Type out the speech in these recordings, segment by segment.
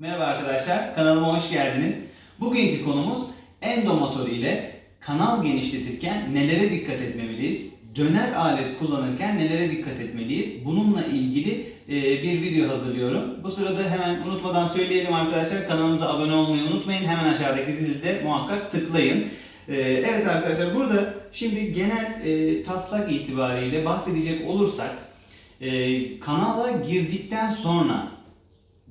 Merhaba arkadaşlar, kanalıma hoş geldiniz. Bugünkü konumuz endomotor ile kanal genişletirken nelere dikkat etmeliyiz? Döner alet kullanırken nelere dikkat etmeliyiz? Bununla ilgili e, bir video hazırlıyorum. Bu sırada hemen unutmadan söyleyelim arkadaşlar, kanalımıza abone olmayı unutmayın. Hemen aşağıdaki zili de muhakkak tıklayın. E, evet arkadaşlar, burada şimdi genel e, taslak itibariyle bahsedecek olursak, kanala girdikten sonra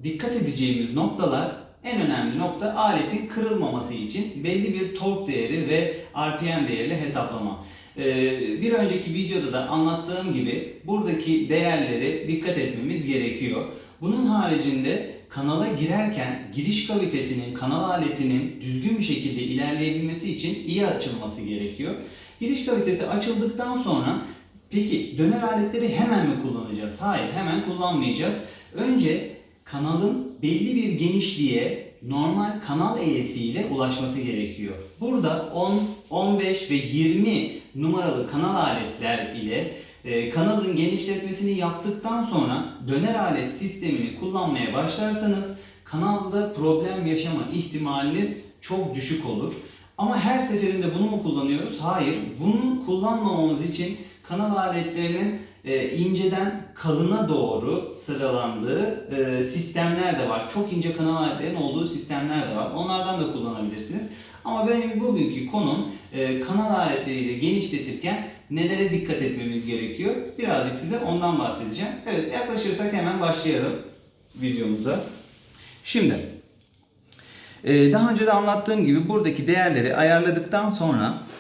dikkat edeceğimiz noktalar en önemli nokta aletin kırılmaması için belli bir tork değeri ve RPM değeriyle hesaplama. Ee, bir önceki videoda da anlattığım gibi buradaki değerlere dikkat etmemiz gerekiyor. Bunun haricinde kanala girerken giriş kavitesinin, kanal aletinin düzgün bir şekilde ilerleyebilmesi için iyi açılması gerekiyor. Giriş kavitesi açıldıktan sonra peki döner aletleri hemen mi kullanacağız? Hayır, hemen kullanmayacağız. Önce kanalın belli bir genişliğe normal kanal eğrisiyle ulaşması gerekiyor. Burada 10, 15 ve 20 numaralı kanal aletler ile e, kanalın genişletmesini yaptıktan sonra döner alet sistemini kullanmaya başlarsanız kanalda problem yaşama ihtimaliniz çok düşük olur. Ama her seferinde bunu mu kullanıyoruz? Hayır. Bunu kullanmamamız için kanal aletlerinin e, inceden kalına doğru sıralandığı e, sistemler de var. Çok ince kanal aletlerin olduğu sistemler de var. Onlardan da kullanabilirsiniz. Ama benim bugünkü konum e, kanal aletleriyle genişletirken nelere dikkat etmemiz gerekiyor? Birazcık size ondan bahsedeceğim. Evet yaklaşırsak hemen başlayalım videomuza. Şimdi ee, daha önce de anlattığım gibi buradaki değerleri ayarladıktan sonra e,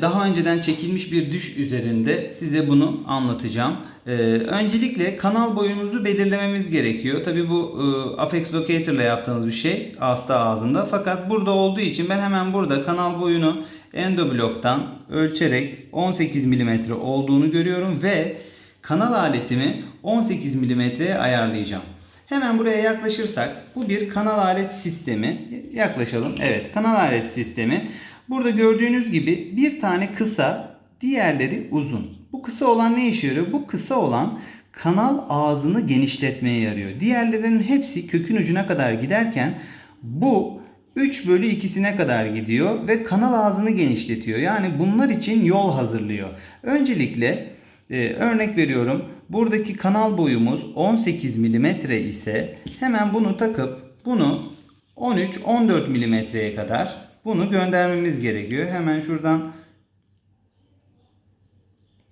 daha önceden çekilmiş bir düş üzerinde size bunu anlatacağım. Ee, öncelikle kanal boyumuzu belirlememiz gerekiyor. Tabi bu e, Apex Locator ile yaptığımız bir şey hasta ağzında. Fakat burada olduğu için ben hemen burada kanal boyunu Endoblock'tan ölçerek 18 mm olduğunu görüyorum ve kanal aletimi 18 mm'ye ayarlayacağım. Hemen buraya yaklaşırsak bu bir kanal alet sistemi. Yaklaşalım. Evet kanal alet sistemi. Burada gördüğünüz gibi bir tane kısa diğerleri uzun. Bu kısa olan ne işe yarıyor? Bu kısa olan kanal ağzını genişletmeye yarıyor. Diğerlerinin hepsi kökün ucuna kadar giderken bu 3 bölü 2'sine kadar gidiyor ve kanal ağzını genişletiyor. Yani bunlar için yol hazırlıyor. Öncelikle ee, örnek veriyorum. Buradaki kanal boyumuz 18 mm ise hemen bunu takıp bunu 13-14 mm'ye kadar bunu göndermemiz gerekiyor. Hemen şuradan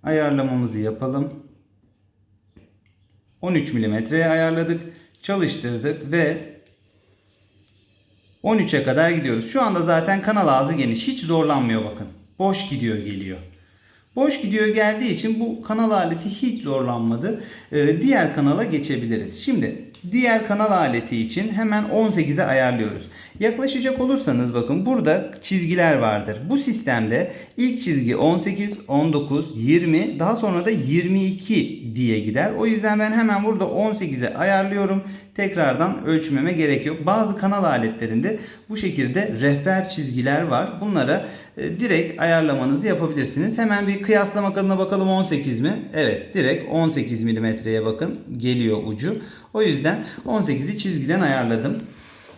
ayarlamamızı yapalım. 13 mm'ye ayarladık. Çalıştırdık ve 13'e kadar gidiyoruz. Şu anda zaten kanal ağzı geniş. Hiç zorlanmıyor bakın. Boş gidiyor geliyor. Boş gidiyor geldiği için bu kanal aleti hiç zorlanmadı. Ee, diğer kanala geçebiliriz. Şimdi diğer kanal aleti için hemen 18'e ayarlıyoruz. Yaklaşacak olursanız bakın burada çizgiler vardır. Bu sistemde ilk çizgi 18, 19, 20 daha sonra da 22 diye gider. O yüzden ben hemen burada 18'e ayarlıyorum. Tekrardan ölçmeme gerek yok. Bazı kanal aletlerinde bu şekilde rehber çizgiler var. Bunlara direkt ayarlamanızı yapabilirsiniz. Hemen bir kıyaslamak adına bakalım 18 mi? Evet direkt 18 milimetreye bakın geliyor ucu. O yüzden 18'i çizgiden ayarladım.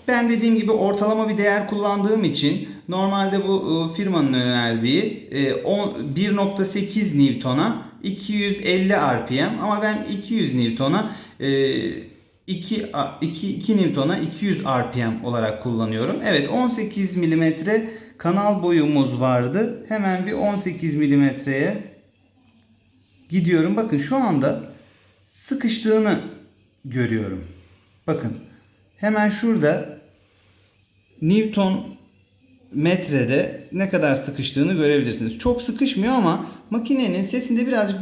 Ben dediğim gibi ortalama bir değer kullandığım için normalde bu e, firmanın önerdiği 1.8 Newton'a 250 RPM ama ben 200 Newton'a 2, 2, 2 Newton'a 200 RPM olarak kullanıyorum. Evet 18 milimetre kanal boyumuz vardı. Hemen bir 18 milimetreye gidiyorum. Bakın şu anda sıkıştığını görüyorum. Bakın hemen şurada Newton metrede ne kadar sıkıştığını görebilirsiniz. Çok sıkışmıyor ama makinenin sesinde birazcık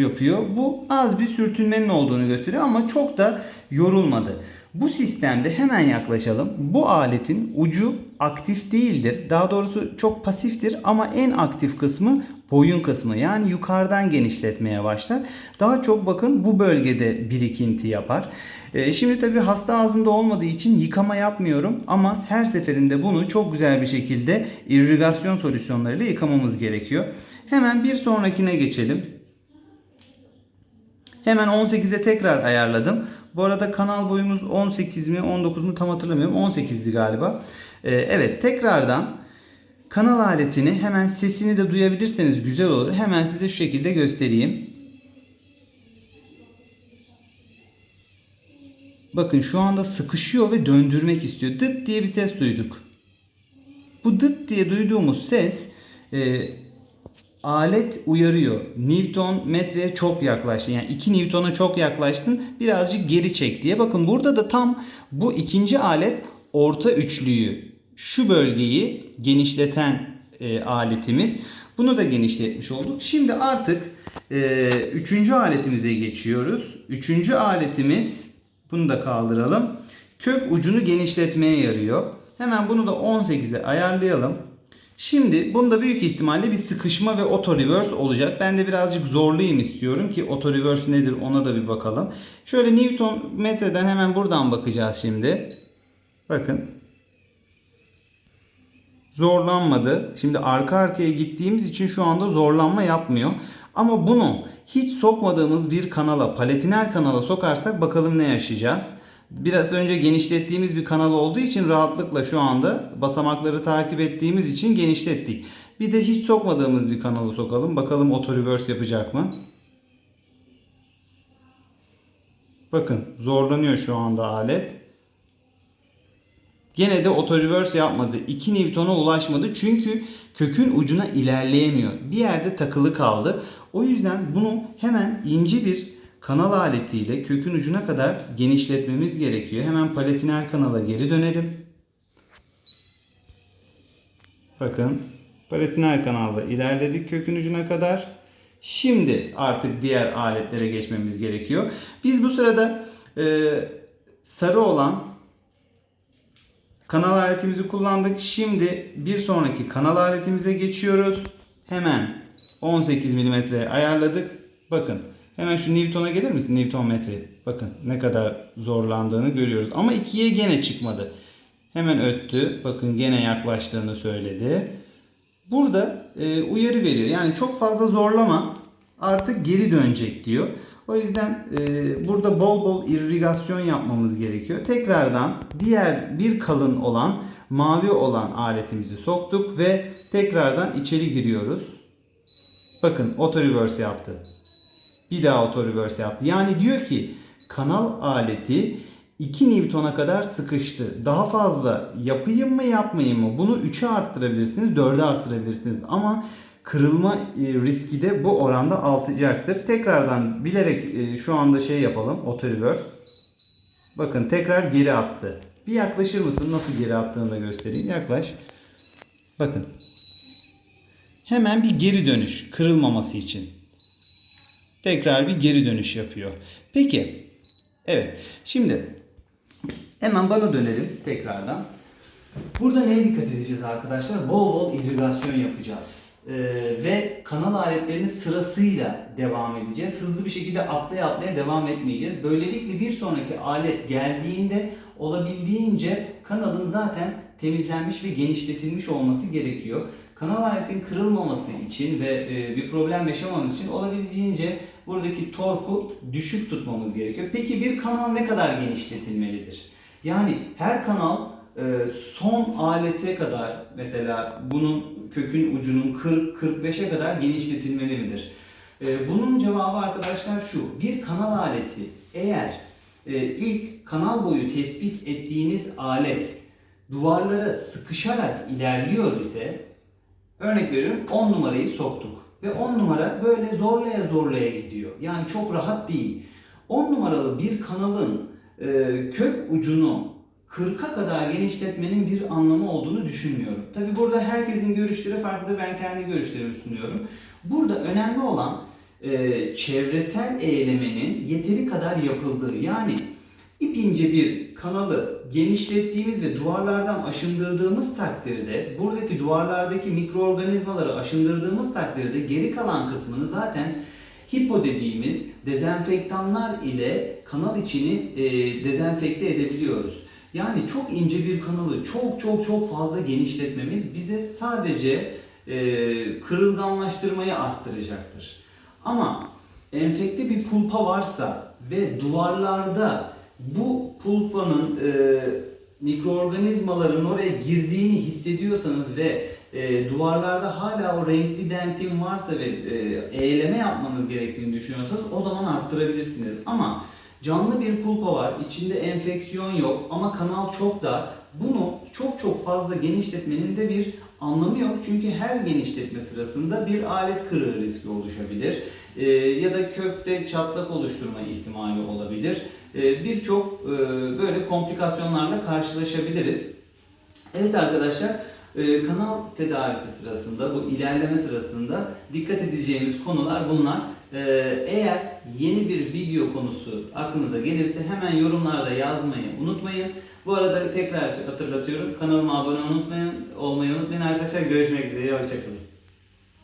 yapıyor. Bu az bir sürtünmenin olduğunu gösteriyor ama çok da yorulmadı. Bu sistemde hemen yaklaşalım. Bu aletin ucu aktif değildir. Daha doğrusu çok pasiftir ama en aktif kısmı boyun kısmı. Yani yukarıdan genişletmeye başlar. Daha çok bakın bu bölgede birikinti yapar. Ee, şimdi tabii hasta ağzında olmadığı için yıkama yapmıyorum ama her seferinde bunu çok güzel bir şekilde irrigasyon solüsyonlarıyla yıkamamız gerekiyor. Hemen bir sonrakine geçelim. Hemen 18'e tekrar ayarladım. Bu arada kanal boyumuz 18 mi 19 mu tam hatırlamıyorum. 18'di galiba. Ee, evet tekrardan kanal aletini hemen sesini de duyabilirseniz güzel olur. Hemen size şu şekilde göstereyim. Bakın şu anda sıkışıyor ve döndürmek istiyor. Dıt diye bir ses duyduk. Bu dıt diye duyduğumuz ses e, alet uyarıyor. Newton metreye çok yaklaştın. Yani 2 Newton'a çok yaklaştın. Birazcık geri çek diye. Bakın burada da tam bu ikinci alet orta üçlüyü şu bölgeyi genişleten e, aletimiz. Bunu da genişletmiş olduk. Şimdi artık e, üçüncü aletimize geçiyoruz. Üçüncü aletimiz bunu da kaldıralım. Kök ucunu genişletmeye yarıyor. Hemen bunu da 18'e ayarlayalım. Şimdi bunda büyük ihtimalle bir sıkışma ve auto reverse olacak. Ben de birazcık zorlayayım istiyorum ki auto reverse nedir ona da bir bakalım. Şöyle Newton metreden hemen buradan bakacağız şimdi. Bakın. Zorlanmadı. Şimdi arka arkaya gittiğimiz için şu anda zorlanma yapmıyor. Ama bunu hiç sokmadığımız bir kanala, palatinal kanala sokarsak bakalım ne yaşayacağız. Biraz önce genişlettiğimiz bir kanal olduğu için rahatlıkla şu anda basamakları takip ettiğimiz için genişlettik. Bir de hiç sokmadığımız bir kanalı sokalım. Bakalım auto reverse yapacak mı? Bakın zorlanıyor şu anda alet. Gene de auto reverse yapmadı. 2 Newton'a ulaşmadı. Çünkü kökün ucuna ilerleyemiyor. Bir yerde takılı kaldı. O yüzden bunu hemen ince bir kanal aletiyle kökün ucuna kadar genişletmemiz gerekiyor. Hemen palatinal kanala geri dönelim. Bakın palatinal kanalda ilerledik kökün ucuna kadar. Şimdi artık diğer aletlere geçmemiz gerekiyor. Biz bu sırada e, sarı olan kanal aletimizi kullandık. Şimdi bir sonraki kanal aletimize geçiyoruz. Hemen 18 mm ayarladık. Bakın hemen şu Newton'a gelir misin? Newton metre. Bakın ne kadar zorlandığını görüyoruz. Ama 2'ye gene çıkmadı. Hemen öttü. Bakın gene yaklaştığını söyledi. Burada e, uyarı veriyor. Yani çok fazla zorlama artık geri dönecek diyor. O yüzden e, burada bol bol irrigasyon yapmamız gerekiyor. Tekrardan diğer bir kalın olan mavi olan aletimizi soktuk ve tekrardan içeri giriyoruz. Bakın auto reverse yaptı. Bir daha auto reverse yaptı. Yani diyor ki kanal aleti 2 Newton'a kadar sıkıştı. Daha fazla yapayım mı yapmayayım mı? Bunu 3'e arttırabilirsiniz, 4'e arttırabilirsiniz. Ama kırılma e, riski de bu oranda artacaktır. Tekrardan bilerek e, şu anda şey yapalım. Auto. Bakın tekrar geri attı. Bir yaklaşır mısın? Nasıl geri attığını da göstereyim. Yaklaş. Bakın. Hemen bir geri dönüş. Kırılmaması için. Tekrar bir geri dönüş yapıyor. Peki. Evet. Şimdi hemen bana dönelim tekrardan. Burada neye dikkat edeceğiz arkadaşlar? Bol bol irrigasyon yapacağız. Ee, ve kanal aletlerini sırasıyla devam edeceğiz. Hızlı bir şekilde atlaya atlaya devam etmeyeceğiz. Böylelikle bir sonraki alet geldiğinde olabildiğince kanalın zaten temizlenmiş ve genişletilmiş olması gerekiyor. Kanal aletin kırılmaması için ve e, bir problem yaşamamız için olabildiğince buradaki torku düşük tutmamız gerekiyor. Peki bir kanal ne kadar genişletilmelidir? Yani her kanal e, son alete kadar mesela bunun kökün ucunun 40-45'e kadar genişletilmeli midir? E, bunun cevabı arkadaşlar şu. Bir kanal aleti eğer e, ilk kanal boyu tespit ettiğiniz alet duvarlara sıkışarak ilerliyor ise örnek veriyorum 10 numarayı soktuk ve 10 numara böyle zorlaya zorlaya gidiyor. Yani çok rahat değil. 10 numaralı bir kanalın e, kök ucunu 40'a kadar genişletmenin bir anlamı olduğunu düşünmüyorum. Tabi burada herkesin görüşleri farklı. Ben kendi görüşlerimi sunuyorum. Burada önemli olan e, çevresel eğlemenin yeteri kadar yapıldığı. Yani ip ince bir kanalı genişlettiğimiz ve duvarlardan aşındırdığımız takdirde buradaki duvarlardaki mikroorganizmaları aşındırdığımız takdirde geri kalan kısmını zaten Hippo dediğimiz dezenfektanlar ile kanal içini e, dezenfekte edebiliyoruz. Yani çok ince bir kanalı çok çok çok fazla genişletmemiz bize sadece e, kırılganlaştırmayı arttıracaktır. Ama enfekte bir pulpa varsa ve duvarlarda bu pulpanın e, mikroorganizmaların oraya girdiğini hissediyorsanız ve e, duvarlarda hala o renkli dentin varsa ve e, eğleme yapmanız gerektiğini düşünüyorsanız o zaman arttırabilirsiniz. Ama canlı bir pulpa var, içinde enfeksiyon yok ama kanal çok dar. Bunu çok çok fazla genişletmenin de bir anlamı yok. Çünkü her genişletme sırasında bir alet kırığı riski oluşabilir. E, ya da kökte çatlak oluşturma ihtimali olabilir. E, Birçok e, böyle komplikasyonlarla karşılaşabiliriz. Evet arkadaşlar, e, kanal tedavisi sırasında, bu ilerleme sırasında dikkat edeceğimiz konular bunlar. E, Eğer yeni bir video konusu aklınıza gelirse hemen yorumlarda yazmayı unutmayın. Bu arada tekrar hatırlatıyorum, kanalıma abone unutmayın, olmayı unutmayın arkadaşlar. Görüşmek dileğiyle, hoşçakalın.